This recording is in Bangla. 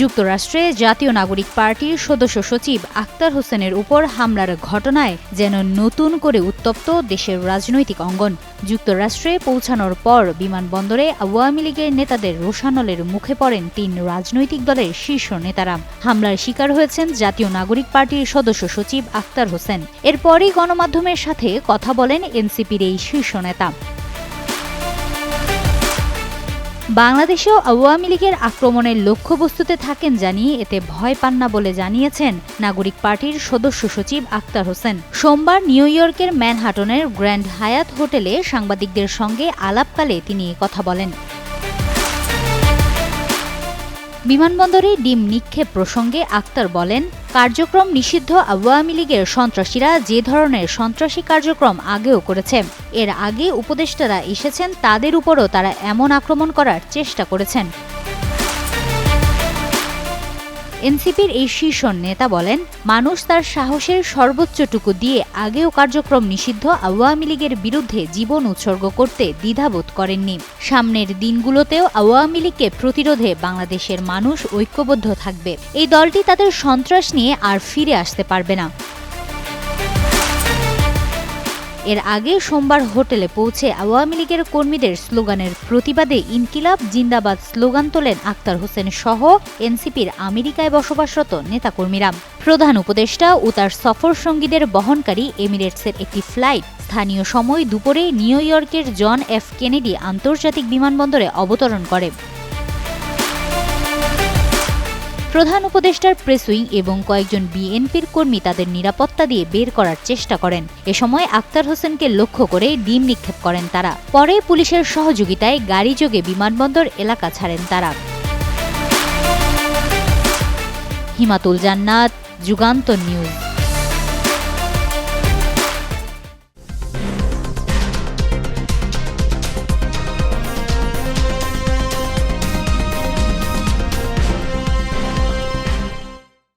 যুক্তরাষ্ট্রে জাতীয় নাগরিক পার্টির সদস্য সচিব আক্তার হোসেনের উপর হামলার ঘটনায় যেন নতুন করে উত্তপ্ত দেশের রাজনৈতিক অঙ্গন। যুক্তরাষ্ট্রে পৌঁছানোর পর বিমানবন্দরে আওয়ামী লীগের নেতাদের রোষানলের মুখে পড়েন তিন রাজনৈতিক দলের শীর্ষ নেতারা। হামলার শিকার হয়েছেন জাতীয় নাগরিক পার্টির সদস্য সচিব আক্তার হোসেন। এরপরই গণমাধ্যমের সাথে কথা বলেন এনসিপির এই শীর্ষ নেতা। বাংলাদেশেও আওয়ামী লীগের আক্রমণের লক্ষ্যবস্তুতে থাকেন জানিয়ে এতে ভয় পান না বলে জানিয়েছেন নাগরিক পার্টির সদস্য সচিব আক্তার হোসেন। সোমবার নিউ ইয়র্কের ম্যানহাটনের গ্র্যান্ড হায়াত হোটেলে সাংবাদিকদের সঙ্গে আলাপকালে তিনি কথা বলেন। বিমানবন্দরে ডিম নিক্ষেপ প্রসঙ্গে আক্তার বলেন কার্যক্রম নিষিদ্ধ আওয়ামী লীগের সন্ত্রাসীরা যে ধরনের সন্ত্রাসী কার্যক্রম আগেও করেছে, এর আগে উপদেষ্টারা এসেছেন তাদের উপরও তারা এমন আক্রমণ করার চেষ্টা করেছেন। এনসিপির এই শীর্ষ নেতা বলেন, মানুষ তার সাহসের সর্বোচ্চটুকু দিয়ে আগেও কার্যক্রম নিষিদ্ধ আওয়ামী লীগের বিরুদ্ধে জীবন উৎসর্গ করতে দ্বিধাবোধ করেননি। সামনের দিনগুলোতেও আওয়ামী লীগকে প্রতিরোধে বাংলাদেশের মানুষ ঐক্যবদ্ধ থাকবে। এই দলটি তাদের সন্ত্রাস নিয়ে আর ফিরে আসতে পারবে না। এর আগে সোমবার হোটেলে পৌঁছে আওয়ামী লীগের কর্মীদের স্লোগানের প্রতিবাদে ইনকিলাব, জিন্দাবাদ স্লোগান তোলেন আক্তার হোসেন সহ এনসিপির আমেরিকায় বসবাসরত নেতাকর্মীরা। প্রধান উপদেষ্টা ও তার সফর সঙ্গীদের বহনকারী এমিরেটসের একটি ফ্লাইট। স্থানীয় সময় দুপুরে নিউ ইয়র্কের জন এফ কেনেডি আন্তর্জাতিক বিমানবন্দরে অবতরণ করে। প্রধান উপদেষ্টার প্রেসুইং এবং কয়েকজন বিএনপির কর্মী তাদের নিরাপত্তা দিয়ে বের করার চেষ্টা করেন। এ সময় আক্তার হোসেনকে লক্ষ্য করে ডিম নিক্ষেপ করেন তারা। পরে পুলিশের সহযোগিতায় গাড়ি যোগে বিমানবন্দর এলাকা ছাড়েন তারা। হিমাতুল জান্নাত, যুগান্তর নিউজ।